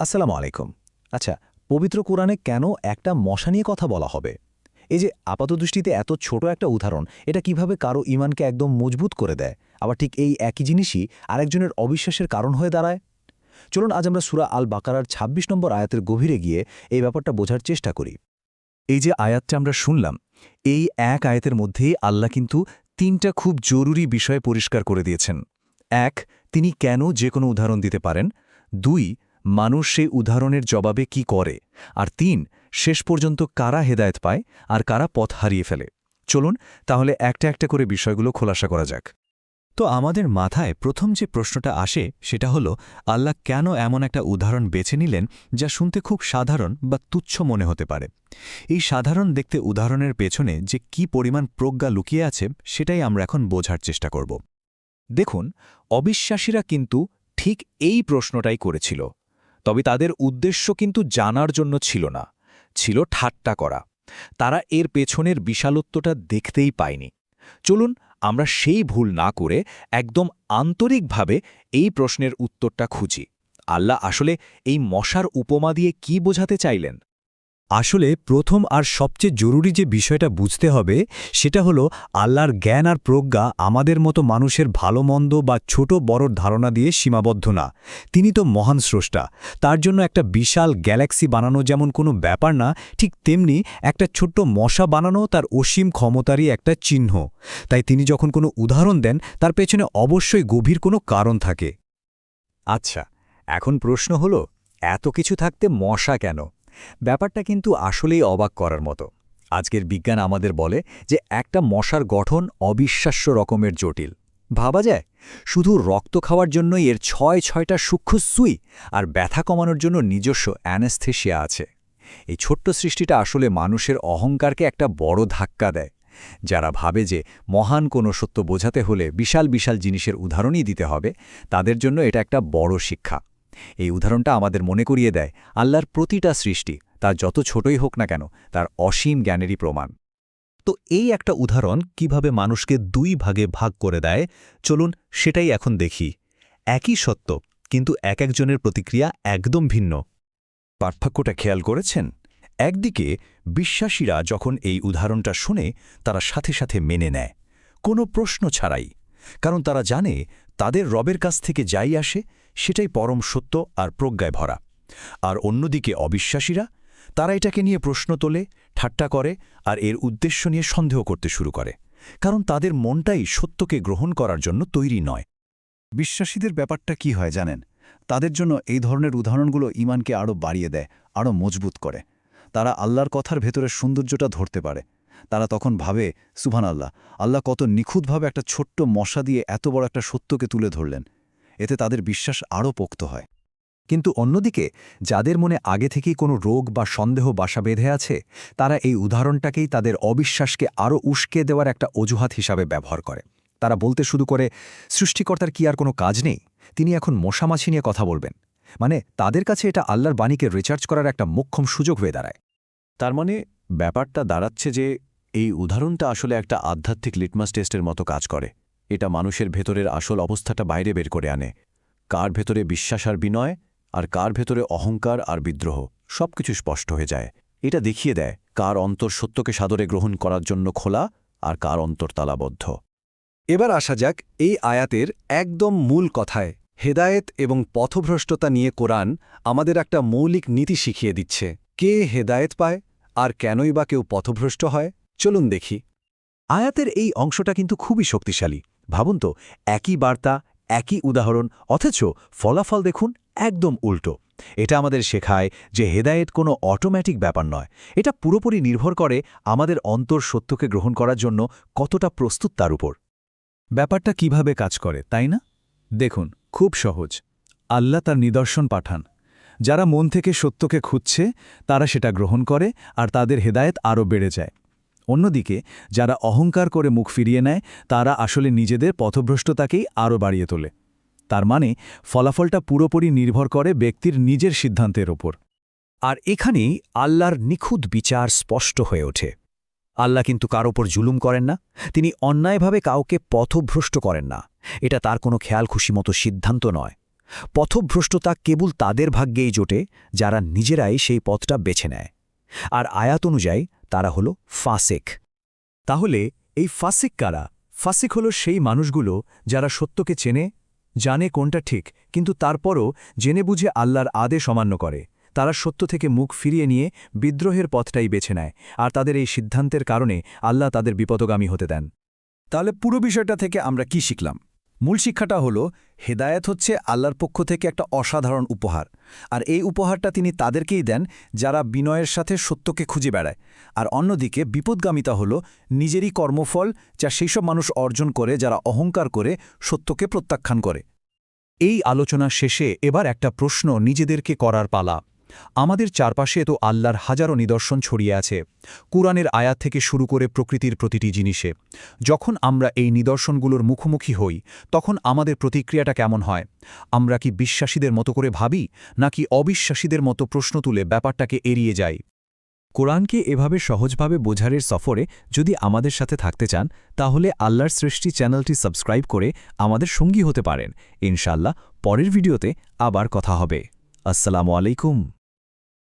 আসসালামু আলাইকুম। আচ্ছা পবিত্র কোরআনে কেন একটা মশা নিয়ে কথা বলা হবে? এই যে আপাতদৃষ্টিতে এত ছোট একটা উদাহরণ, এটা কীভাবে কারও ইমানকে একদম মজবুত করে দেয়? আবার ঠিক এই একই জিনিসই আরেকজনের অবিশ্বাসের কারণ হয়ে দাঁড়ায়? চলুন, আজ আমরা সুরা আল বাকারার ২৬ নম্বর আয়াতের গভীরে গিয়ে এই ব্যাপারটা বোঝার চেষ্টা করি। এই যে আয়াতটা আমরা শুনলাম, এই এক আয়াতের মধ্যেই আল্লাহ কিন্তু তিনটা খুব জরুরি বিষয় পরিষ্কার করে দিয়েছেন। এক, তিনি কেন যে কোনো উদাহরণ দিতে পারেন। দুই মানুষ সেই উদাহরণের জবাবে কি করে? আর তিন, শেষ পর্যন্ত কারা হেদায়ত পায় আর কারা পথ হারিয়ে ফেলে? চলুন তাহলে একটা একটা করে বিষয়গুলো খোলাসা করা যাক। তো আমাদের মাথায় প্রথম যে প্রশ্নটা আসে সেটা হলো, আল্লাহ কেন এমন একটা উদাহরণ বেছে নিলেন যা শুনতে খুব সাধারণ বা তুচ্ছ মনে হতে পারে? এই সাধারণ দেখতে উদাহরণের পেছনে যে কি পরিমাণ প্রজ্ঞা লুকিয়ে আছে সেটাই আমরা এখন বোঝার চেষ্টা করব। দেখুন, অবিশ্বাসীরা কিন্তু ঠিক এই প্রশ্নটাই করেছিল। তবে তাদের উদ্দেশ্য কিন্তু জানার জন্য ছিল না, ছিল ঠাট্টা করা। তারা এর পেছনের বিশালত্বটা দেখতেই পায়নি। চলুন আমরা সেই ভুল না করে একদম আন্তরিকভাবে এই প্রশ্নের উত্তরটা খুঁজি। আল্লাহ আসলে এই মশার উপমা দিয়ে কি বোঝাতে চাইলেন? আসলে প্রথম আর সবচেয়ে জরুরি যে বিষয়টা বুঝতে হবে, সেটা হলো আল্লাহর জ্ঞান আর প্রজ্ঞা আমাদের মতো মানুষের ভালো মন্দ বা ছোট বড় ধারণা দিয়ে সীমাবদ্ধ না। তিনি তো মহান স্রষ্টা। তার জন্য একটা বিশাল গ্যালাক্সি বানানো যেমন কোনো ব্যাপার না, ঠিক তেমনি একটা ছোট্ট মশা বানানো তার অসীম ক্ষমতারই একটা চিহ্ন। তাই তিনি যখন কোনো উদাহরণ দেন, তার পেছনে অবশ্যই গভীর কোনো কারণ থাকে। আচ্ছা এখন প্রশ্ন হলো, এত কিছু থাকতে মশা কেন? ব্যাপারটা কিন্তু আসলেই অবাক করার মতো। আজকের বিজ্ঞান আমাদের বলে যে একটা মশার গঠন অবিশ্বাস্য রকমের জটিল। ভাবা যায়? শুধু রক্ত খাওয়ার জন্যই এর ছয় ছয়টা সূক্ষ্ম সুই আর ব্যথা কমানোর জন্য নিজস্ব অ্যানেস্থেশিয়া আছে। এই ছোট্ট সৃষ্টিটা আসলে মানুষের অহংকারকে একটা বড় ধাক্কা দেয়। যারা ভাবে যে মহান কোনো সত্য বোঝাতে হলে বিশাল বিশাল জিনিসের উদাহরণই দিতে হবে, তাদের জন্য এটা একটা বড় শিক্ষা। এই উদাহরণটা আমাদের মনে করিয়ে দেয় আল্লাহর প্রতিটা সৃষ্টি, তা যত ছোটই হোক না কেন, তার অসীম জ্ঞানেরই প্রমাণ। তো এই একটা উদাহরণ কীভাবে মানুষকে দুই ভাগে ভাগ করে দেয়, চলুন সেটাই এখন দেখি। একই সত্য, কিন্তু এক একজনের প্রতিক্রিয়া একদম ভিন্ন। পার্থক্যটা খেয়াল করেছেন? একদিকে বিশ্বাসীরা যখন এই উদাহরণটা শুনে, তারা সাথে সাথে মেনে নেয়। কোনো প্রশ্ন ছাড়াই। কারণ তারা জানে, তাদের রবের কাছ থেকে যাই আসে সেটাই পরম সত্য আর প্রজ্ঞায় ভরা। আর অন্যদিকে অবিশ্বাসীরা, তারা এটাকে নিয়ে প্রশ্ন তোলে, ঠাট্টা করে আর এর উদ্দেশ্য নিয়ে সন্দেহ করতে শুরু করে। কারণ তাদের মনটাই সত্যকে গ্রহণ করার জন্য তৈরি নয়। বিশ্বাসীদের ব্যাপারটা কি হয় জানেন? তাদের জন্য এই ধরনের উদাহরণগুলো ইমানকে আরও বাড়িয়ে দেয় আরও মজবুত করে। তারা আল্লাহর কথার ভেতরে সৌন্দর্যটা ধরতে পারে। তারা তখন ভাবে সুভান আল্লাহ আল্লাহ কত নিখুঁতভাবে একটা ছোট্ট মশা দিয়ে এত বড় একটা সত্যকে তুলে ধরলেন। এতে তাদের বিশ্বাস আরও পোক্ত হয়। কিন্তু অন্যদিকে, যাদের মনে আগে থেকেই কোনো রোগ বা সন্দেহ বাসা বেঁধে আছে, তারা এই উদাহরণটাকেই তাদের অবিশ্বাসকে আরও উস্কে দেওয়ার একটা অজুহাত হিসাবে ব্যবহার করে। তারা বলতে শুরু করে, সৃষ্টিকর্তার কি আর কোনো কাজ নেই? তিনি এখন মশামাছি নিয়ে কথা বলবেন। মানে তাদের কাছে এটা আল্লাহর বাণীকে রিচার্জ করার একটা মোক্ষম সুযোগ হয়ে দাঁড়ায়। তার মানে ব্যাপারটা দাঁড়াচ্ছে যে, এই উদাহরণটা আসলে একটা আধ্যাত্মিক লিটমাস টেস্টের মতো কাজ করে। এটা মানুষের ভেতরের আসল অবস্থাটা বাইরে বের করে আনে। কার ভেতরে বিশ্বাস আর বিনয়, আর কার ভেতরে অহংকার আর বিদ্রোহ, সবকিছু স্পষ্ট হয়ে যায়। এটা দেখিয়ে দেয় কার অন্তর সত্যকে সাদরে গ্রহণ করার জন্য খোলা আর কার অন্তর তালাবদ্ধ। এবার আসা যাক এই আয়াতের একদম মূল কথায়। হেদায়েত এবং পথভ্রষ্টতা নিয়ে কোরআন আমাদের একটা মৌলিক নীতি শিখিয়ে দিচ্ছে। কে হেদায়েত পায় আর কেনই বা কেউ পথভ্রষ্ট হয়? চলুন দেখি। আয়াতের এই অংশটা কিন্তু খুবই শক্তিশালী। ভাবুন তো, একই বার্তা, একই উদাহরণ, অথচ ফলাফল দেখুন একদম উল্টো। এটা আমাদের শেখায় যে হেদায়েত কোনো অটোম্যাটিক ব্যাপার নয়। এটা পুরোপুরি নির্ভর করে আমাদের অন্তর সত্যকে গ্রহণ করার জন্য কতটা প্রস্তুত তার উপর। ব্যাপারটা কীভাবে কাজ করে, তাই না? দেখুন, খুব সহজ। আল্লাহ তার নিদর্শন পাঠান। যারা মন থেকে সত্যকে খুঁজছে, তারা সেটা গ্রহণ করে আর তাদের হেদায়েত আরও বেড়ে যায়। অন্যদিকে, যারা অহংকার করে মুখ ফিরিয়ে নেয়, তারা আসলে নিজেদের পথভ্রষ্টতাকেই আরও বাড়িয়ে তোলে। তার মানে ফলাফলটা পুরোপুরি নির্ভর করে ব্যক্তির নিজের সিদ্ধান্তের ওপর। আর এখানেই আল্লাহর নিখুঁত বিচার স্পষ্ট হয়ে ওঠে। আল্লাহ কিন্তু কার ওপর জুলুম করেন না, তিনি অন্যায়ভাবে কাউকে পথভ্রষ্ট করেন না। এটা তার কোনো খেয়াল খুশি মতো সিদ্ধান্ত নয়। পথভ্রষ্টতা কেবল তাদের ভাগ্যেই জোটে, যারা নিজেরাই সেই পথটা বেছে নেয়। আর আয়াত অনুযায়ী তারা হল ফাসেক। তাহলে এই ফাসিক কারা? ফাসিক হল সেই মানুষগুলো যারা সত্যকে চেনে, জানে কোনটা ঠিক, কিন্তু তারপরও জেনে বুঝে আল্লাহর আদেশ অমান্য করে। তারা সত্য থেকে মুখ ফিরিয়ে নিয়ে বিদ্রোহের পথটাই বেছে নেয়, আর তাদের এই সিদ্ধান্তের কারণে আল্লাহ তাদের বিপদগামী হতে দেন। তাহলে পুরো বিষয়টা থেকে আমরা কি শিখলাম? মূল শিক্ষাটা হলো, হেদায়েত হচ্ছে আল্লাহর পক্ষ থেকে একটা অসাধারণ উপহার। আর এই উপহারটা তিনি তাদেরকেই দেন যারা বিনয়ের সাথে সত্যকে খুঁজে বেড়ায়। আর অন্যদিকে বিপদগামিতা হলো নিজেরই কর্মফল যা সেই সব মানুষ অর্জন করে, যারা অহংকার করে সত্যকে প্রত্যাখ্যান করে। এই আলোচনা শেষে এবার একটা প্রশ্ন নিজেদেরকে করার পালা। আমাদের চারপাশে তো আল্লাহর হাজারো নিদর্শন ছড়িয়ে আছে। কুরআনের আয়াত থেকে শুরু করে প্রকৃতির প্রতিটি জিনিসে। যখন আমরা এই নিদর্শনগুলোর মুখোমুখি হই, তখন আমাদের প্রতিক্রিয়াটা কেমন হয়? আমরা কি বিশ্বাসীদের মতো করে ভাবি, নাকি অবিশ্বাসীদের মতো প্রশ্ন তুলে ব্যাপারটাকে এড়িয়ে যাই? কোরআনকে এভাবে সহজভাবে বোঝারের সফরে যদি আমাদের সাথে থাকতে চান, তাহলে আল্লাহর সৃষ্টি চ্যানেলটি সাবস্ক্রাইব করে আমাদের সঙ্গী হতে পারেন। ইনশাল্লাহ পরের ভিডিওতে আবার কথা হবে। আসসালামু আলাইকুম।